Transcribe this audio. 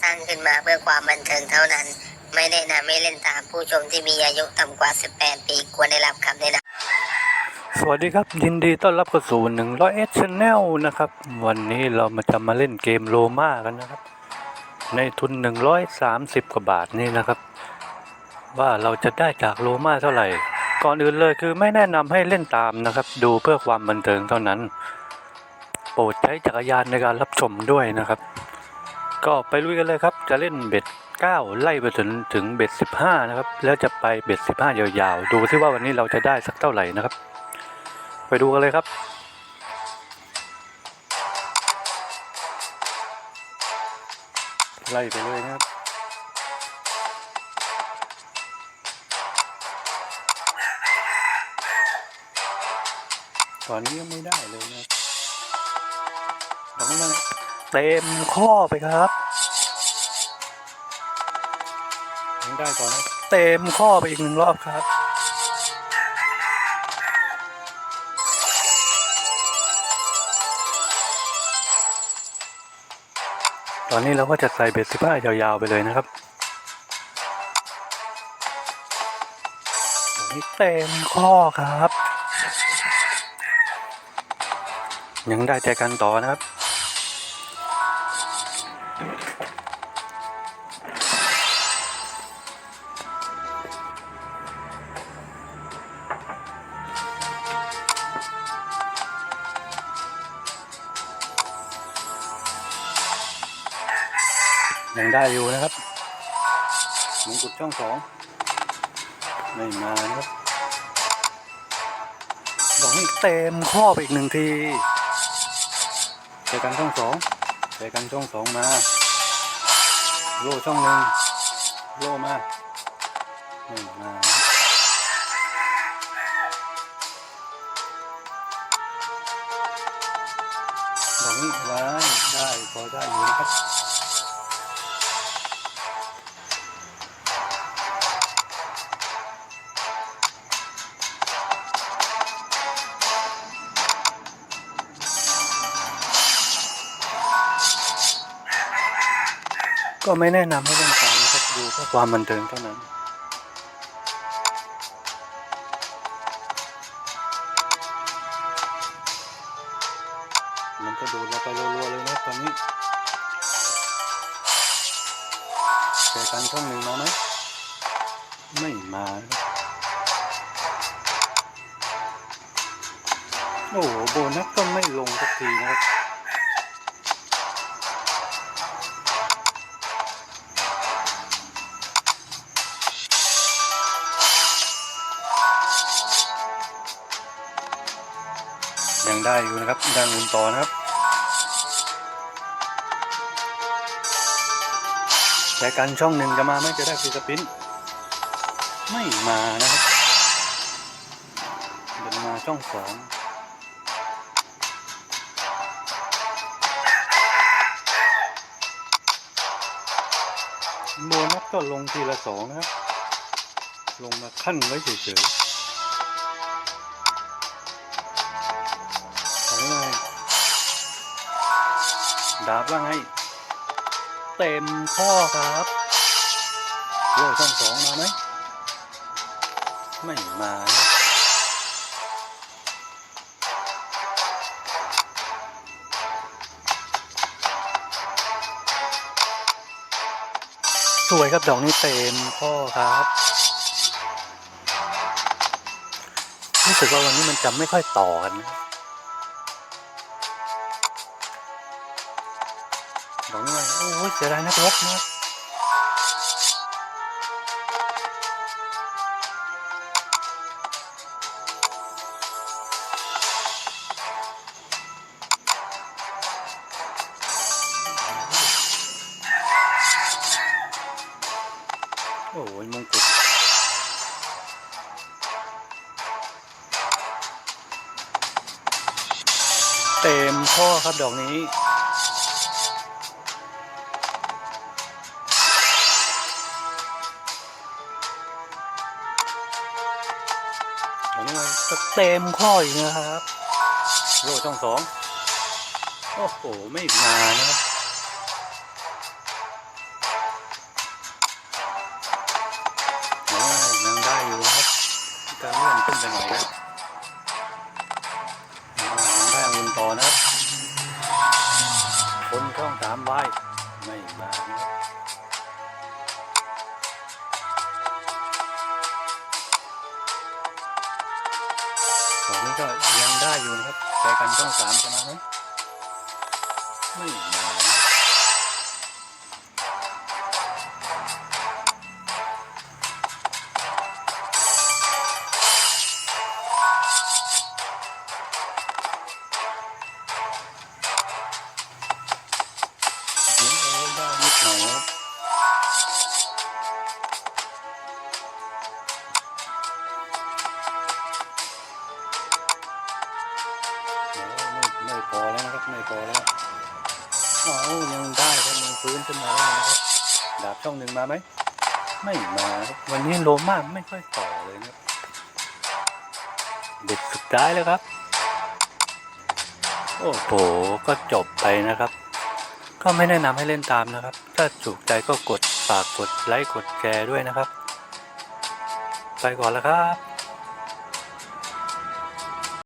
สร้างขึ้นมาเพื่อความบันเทิงเท่านั้น ไม่แนะนำให้เล่นตามผู้ชมที่มีอายุต่ำกว่า 18 ปีควรได้รับคำแนะนำสวัสดีครับ ยินดีต้อนรับเข้าสู่100 S Channel นะครับ วันนี้เรามาจะมาเล่นเกมโลมากันนะครับ ในทุน 130 กว่าบาทนี่นะครับ ว่าเราจะได้จากโลมาเท่าไหร่ ก่อนอื่นเลยคือไม่แนะนำให้เล่นตามนะครับ ดูเพื่อความบันเทิงเท่านั้น โปรดใช้จักรยานในการรับชมด้วยนะครับ ก็ไปลุยกันเลยครับ จะเล่นเบ็ด 9 ไล่ไปถึงถึงเบ็ด 15 นะครับ แล้วจะไปเบ็ด 15 ยาวๆ ดูซิว่าวันนี้เราจะได้สักเท่าไหร่นะครับ ไปดูกันเลยครับไล่ไปเลยนะครับตอนนี้ยังไม่ได้เลยนะครับต้องมา เต็มข้อไปครับยังได้ก่อนนะเต็มข้อไปอีกหนึ่งรอบครับตอนนี้เราก็จะใส่เบ็ดสิบห้ายาวๆไปเลยนะครับโอ้ยเต็มข้อครับ ยังได้ใจกันต่อนะครับ ยังได้อยู่นะครับมงกุฎช่องสองไม่มานะครับดอกนี้เต็มข้อไปอีกหนึ่งทีเจอกันช่องสองเจอกันช่องสองมาโล่ช่องหนึ่งโล่มาไม่มาดอกนี้ไว้ได้พอได้อยู่นะครับ ก็ไม่แนะนำให้เล่นตามนะครับดูเพื่อความบันเทิงเท่านั้น มันก็ดูดเราไปรัวๆเลยนะตอนนี้เจอกันช่องหนึ่งมาไหมไม่มาโอ้โหโบนัสก็ไม่ลงสักทีนะครับ ได้อยู่นะครับยังหมุนต่อนะครับแต่การช่องหนึ่งจะมาไม่จะได้ฟีสปินไม่มานะครับเดินมาช่องสองโบนัสก็ลงทีละสองนะครับ ลงมาขั้นไว้เฉยๆ ดาบว่าไงเต็มข้อครับโล่ช่องสองมาไหมไม่มานะสวยครับดอกนี้เต็มข้อครับรู้สึกว่าวันนี้มันจะไม่ค่อยต่อกันนะ บอกนี่ว่าโอ้ยเสียดายนักรบนะโอ้ยมงกุฎเต็มข้อครับดอกนี้ ของเลยสเต็มข้อยนะครับโลช่องสองโอ้โห ไม่มานะครับยังได้อยู่นะครับการเลื่อนขึ้นไปหน่อยนะยังได้เงินต่อนะคคนช่องสามไว้ไม่มานะครับ ก็ยังได้อยู่นะครับแต่กันช่องสามจะมาไหมไม่ ไม่พอแล้วอ๋อยังได้ครับยังฟื้นขึ้นมาได้นะครับดาบช่องหนึ่งมาไหมไม่มาวันนี้โลมาไม่ค่อยต่อเลยนะครับเด็ดสุดท้ายแล้วครับ โอ้โหก็จบไปนะครับ ก็ไม่แนะนำให้เล่นตามนะครับ ถ้าถูกใจก็กดฝากกดไลค์กดแชร์ด้วยนะครับ ไปก่อนแล้วครับ